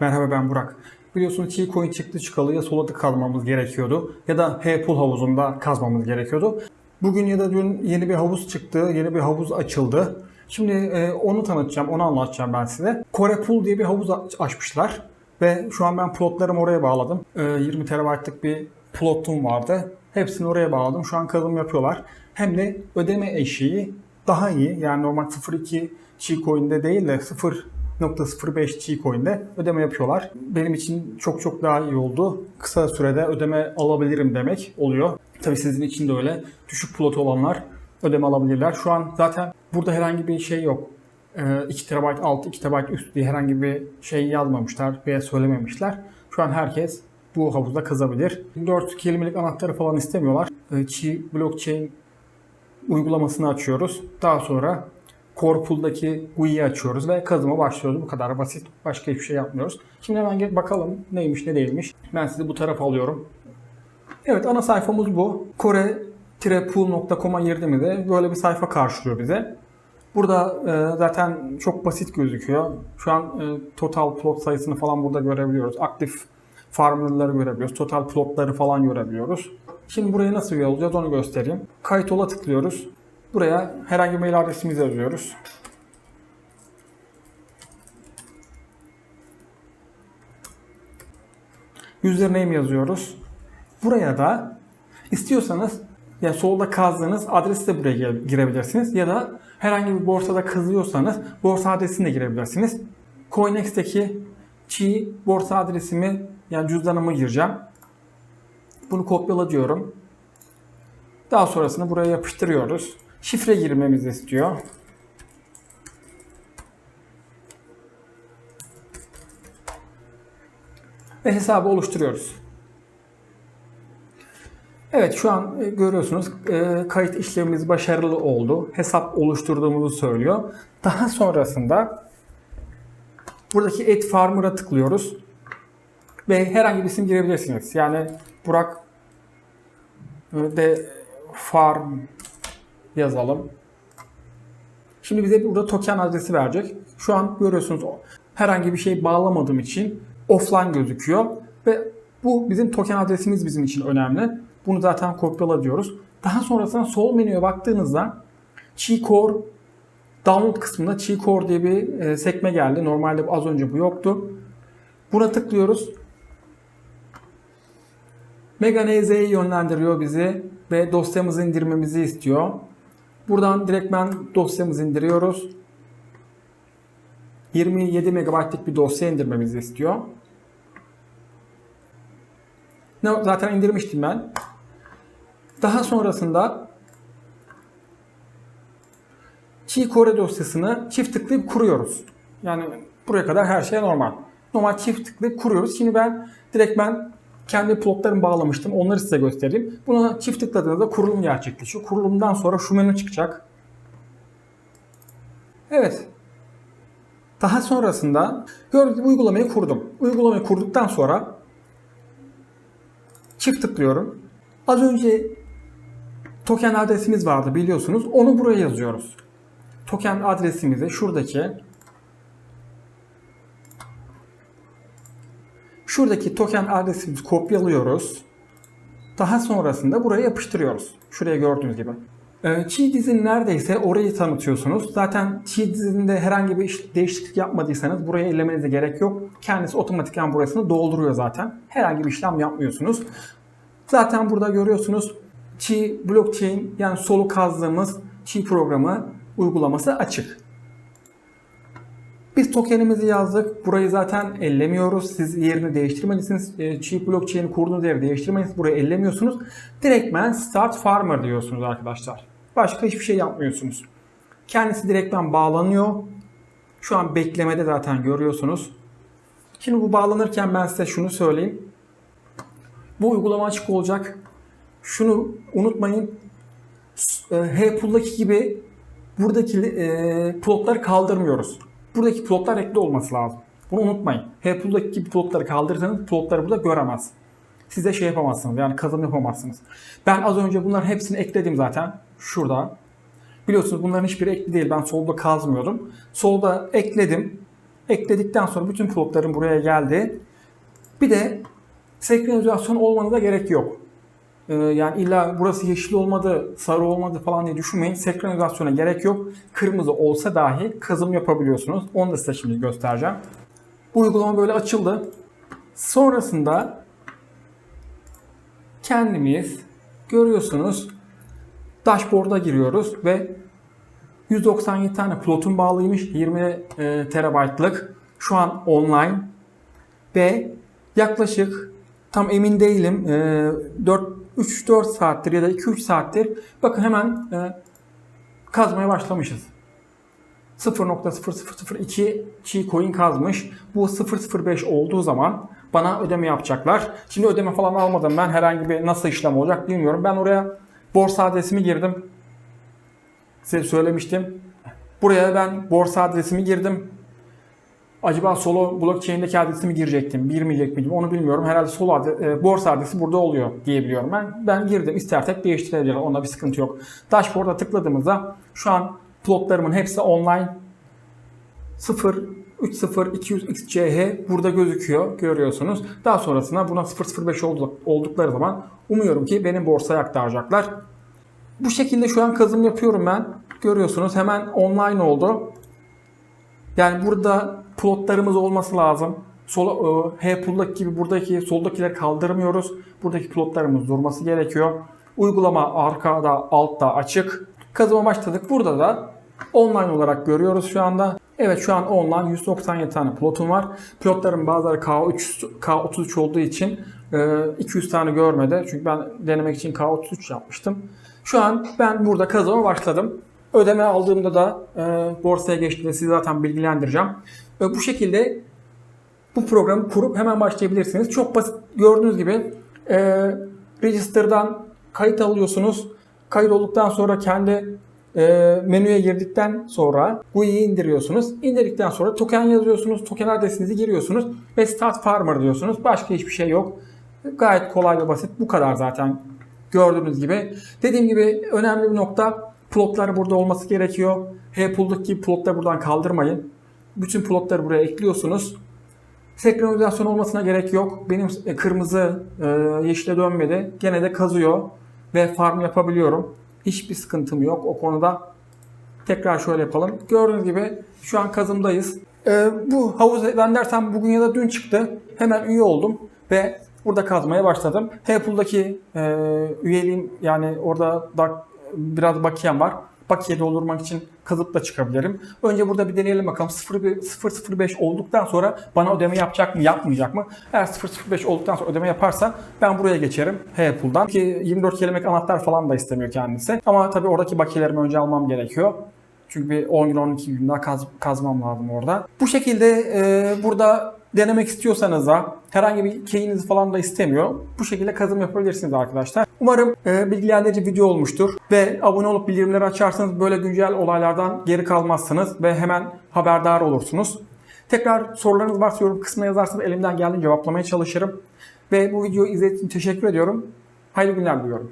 Merhaba ben Burak. Biliyorsunuz T coin çıktı çıkalı ya solada kazmamız gerekiyordu ya da H-Pool havuzunda kazmamız gerekiyordu. Bugün ya da dün yeni bir havuz çıktı, yeni bir havuz açıldı. Şimdi e, onu tanıtacağım, onu anlatacağım ben size. Kore Pool diye bir havuz açmışlar ve şu an ben plotlarımı oraya bağladım. E, 20 terabaytlık bir plotum vardı. Hepsini oraya bağladım. Şu an kazım yapıyorlar. Hem de ödeme eşiği daha iyi. Yani normal 0.2 Chi coin'de değil de 0.05 Chi coin'de ödeme yapıyorlar. Benim için çok çok daha iyi oldu. Kısa sürede ödeme alabilirim demek oluyor. Tabii sizin için de öyle. Düşük plot olanlar ödeme alabilirler. Şu an zaten burada herhangi bir şey yok. Ee, 2 TB altı, 2 TB üst diye herhangi bir şey yazmamışlar veya söylememişler. Şu an herkes bu havuzda kazabilir. 4 kelimelik anahtarı falan istemiyorlar. Ee, Chi blockchain uygulamasını açıyoruz. Daha sonra Corpool'daki GUI'yi açıyoruz ve kazıma başlıyoruz. Bu kadar basit. Başka hiçbir şey yapmıyoruz. Şimdi hemen gel bakalım neymiş ne değilmiş. Ben sizi bu tarafa alıyorum. Evet ana sayfamız bu. kore-pool.com'a girdiğimizde böyle bir sayfa karşılıyor bize. Burada e, zaten çok basit gözüküyor. Şu an e, total plot sayısını falan burada görebiliyoruz. Aktif farmları görebiliyoruz. Total plotları falan görebiliyoruz. Şimdi buraya nasıl üye onu göstereyim. Kayıt ola tıklıyoruz. Buraya herhangi bir mail adresimizi yazıyoruz. Username yazıyoruz. Buraya da istiyorsanız ya solda kazdığınız adresi de buraya gire- girebilirsiniz ya da herhangi bir borsada kazıyorsanız borsa adresini de girebilirsiniz. Coinex'teki Chi borsa adresimi yani cüzdanımı gireceğim. Bunu kopyala diyorum. Daha sonrasını buraya yapıştırıyoruz. Şifre girmemizi istiyor. Ve hesabı oluşturuyoruz. Evet şu an e, görüyorsunuz e, kayıt işlemimiz başarılı oldu. Hesap oluşturduğumuzu söylüyor. Daha sonrasında buradaki Add Farmer'a tıklıyoruz. Ve herhangi bir isim girebilirsiniz. Yani Burak e, de farm yazalım. Şimdi bize burada token adresi verecek. Şu an görüyorsunuz herhangi bir şey bağlamadığım için offline gözüküyor ve bu bizim token adresimiz bizim için önemli. Bunu zaten kopyala diyoruz. Daha sonrasında sol menüye baktığınızda Chi Core download kısmında Chi Core diye bir e, sekme geldi. Normalde az önce bu yoktu. Buna tıklıyoruz. Meganeze'ye yönlendiriyor bizi ve dosyamızı indirmemizi istiyor. Buradan direktmen dosyamızı indiriyoruz. 27 MB'lik bir dosya indirmemizi istiyor. Ne, zaten indirmiştim ben. Daha sonrasında Chi Core dosyasını çift tıklayıp kuruyoruz. Yani buraya kadar her şey normal. Normal çift tıklayıp kuruyoruz. Şimdi ben direkt ben kendi plotlarımı bağlamıştım. Onları size göstereyim. Buna çift tıkladığınızda kurulum gerçekleşiyor. Kurulumdan sonra şu menü çıkacak. Evet. Daha sonrasında gördüğünüz uygulamayı kurdum. Uygulamayı kurduktan sonra çift tıklıyorum. Az önce token adresimiz vardı biliyorsunuz. Onu buraya yazıyoruz. Token adresimizi şuradaki şuradaki token adresimizi kopyalıyoruz. Daha sonrasında buraya yapıştırıyoruz. Şuraya gördüğünüz gibi. Ee, Çiğ dizin neredeyse orayı tanıtıyorsunuz. Zaten çiğ dizinde herhangi bir iş- değişiklik yapmadıysanız buraya ellemenize gerek yok. Kendisi otomatikman burasını dolduruyor zaten. Herhangi bir işlem yapmıyorsunuz. Zaten burada görüyorsunuz Çi blockchain yani solu kazdığımız Çi programı uygulaması açık. Biz tokenimizi yazdık. Burayı zaten ellemiyoruz. Siz yerini değiştirmelisiniz. E, Çi blockchain'i kurduğunuz yeri değiştirmelisiniz. Burayı ellemiyorsunuz. Direktmen start farmer diyorsunuz arkadaşlar. Başka hiçbir şey yapmıyorsunuz. Kendisi direktmen bağlanıyor. Şu an beklemede zaten görüyorsunuz. Şimdi bu bağlanırken ben size şunu söyleyeyim. Bu uygulama açık olacak. Şunu unutmayın. E, H-Pool'daki gibi buradaki e, plotları kaldırmıyoruz. Buradaki plotlar ekli olması lazım. Bunu unutmayın. H-Pool'daki gibi plotları kaldırırsanız plotları burada göremez. Siz de şey yapamazsınız yani kazanım yapamazsınız. Ben az önce bunların hepsini ekledim zaten. Şurada. Biliyorsunuz bunların hiçbiri ekli değil. Ben solda kazmıyordum. Solda ekledim. Ekledikten sonra bütün plotların buraya geldi. Bir de senkronizasyon olmanıza gerek yok. Ee, yani illa burası yeşil olmadı, sarı olmadı falan diye düşünmeyin. Senkronizasyona gerek yok. Kırmızı olsa dahi kazım yapabiliyorsunuz. Onu da size şimdi göstereceğim. Bu uygulama böyle açıldı. Sonrasında kendimiz görüyorsunuz dashboard'a giriyoruz ve 197 tane plotun bağlıymış. 20 e, terabaytlık. Şu an online. Ve yaklaşık tam emin değilim. E, 4 3-4 saattir ya da 2-3 saattir bakın hemen e, kazmaya başlamışız. 0.0002 çiğ coin kazmış. Bu 0.05 olduğu zaman bana ödeme yapacaklar. Şimdi ödeme falan almadım ben. Herhangi bir nasıl işlem olacak bilmiyorum. Ben oraya borsa adresimi girdim. Size söylemiştim. Buraya ben borsa adresimi girdim. Acaba solo blockchain'deki adresimi girecektim, girmeyecek miydim onu bilmiyorum. Herhalde solo adres, e, borsa adresi burada oluyor diye biliyorum ben. Ben girdim. İstersek değiştirebiliriz. Onda bir sıkıntı yok. Dashboard'a tıkladığımızda şu an plotlarımın hepsi online. 0 30200 XCH burada gözüküyor. Görüyorsunuz. Daha sonrasında buna 005 olduk, oldukları zaman umuyorum ki benim borsaya aktaracaklar. Bu şekilde şu an kazım yapıyorum ben. Görüyorsunuz hemen online oldu. Yani burada plotlarımız olması lazım. Sol, e, H-Pull'daki gibi buradaki soldakileri kaldırmıyoruz. Buradaki plotlarımız durması gerekiyor. Uygulama arkada, altta açık. Kazıma başladık. Burada da online olarak görüyoruz şu anda. Evet şu an online 197 tane plotum var. Plotların bazıları K3, K33 olduğu için e, 200 tane görmedi. Çünkü ben denemek için K33 yapmıştım. Şu an ben burada kazıma başladım. Ödeme aldığımda da e, borsaya geçtiğinde sizi zaten bilgilendireceğim. E, bu şekilde bu programı kurup hemen başlayabilirsiniz. Çok basit gördüğünüz gibi e, Register'dan kayıt alıyorsunuz. Kayıt olduktan sonra kendi e, menüye girdikten sonra GUI'yi indiriyorsunuz. İndirdikten sonra token yazıyorsunuz. Token adresinizi giriyorsunuz ve Start Farmer diyorsunuz. Başka hiçbir şey yok. Gayet kolay ve basit. Bu kadar zaten gördüğünüz gibi. Dediğim gibi önemli bir nokta plotlar burada olması gerekiyor. H-Pull'daki gibi plotları buradan kaldırmayın. Bütün plotları buraya ekliyorsunuz. Senkronizasyon olmasına gerek yok. Benim e, kırmızı e, yeşile dönmedi. Gene de kazıyor ve farm yapabiliyorum. Hiçbir sıkıntım yok o konuda. Tekrar şöyle yapalım. Gördüğünüz gibi şu an kazımdayız. E, bu havuz ben dersem bugün ya da dün çıktı. Hemen üye oldum ve burada kazmaya başladım. H-Pull'daki e, üyeliğim yani orada da biraz bakiyem var. Bakiye doldurmak için kazıp da çıkabilirim. Önce burada bir deneyelim bakalım. 0.05 olduktan sonra bana ödeme yapacak mı yapmayacak mı? Eğer 0.05 olduktan sonra ödeme yaparsa ben buraya geçerim H-Pool'dan. Ki 24 kelimelik anahtar falan da istemiyor kendisi. Ama tabii oradaki bakiyelerimi önce almam gerekiyor. Çünkü bir 10 gün 12 gün daha kaz, kazmam lazım orada. Bu şekilde e, burada denemek istiyorsanız da herhangi bir keyiniz falan da istemiyor. Bu şekilde kazım yapabilirsiniz arkadaşlar. Umarım e, bilgilendirici video olmuştur. Ve abone olup bildirimleri açarsanız böyle güncel olaylardan geri kalmazsınız ve hemen haberdar olursunuz. Tekrar sorularınız varsa yorum kısmına yazarsanız elimden geldiğince cevaplamaya çalışırım. Ve bu videoyu izlediğiniz için teşekkür ediyorum. Hayırlı günler diliyorum.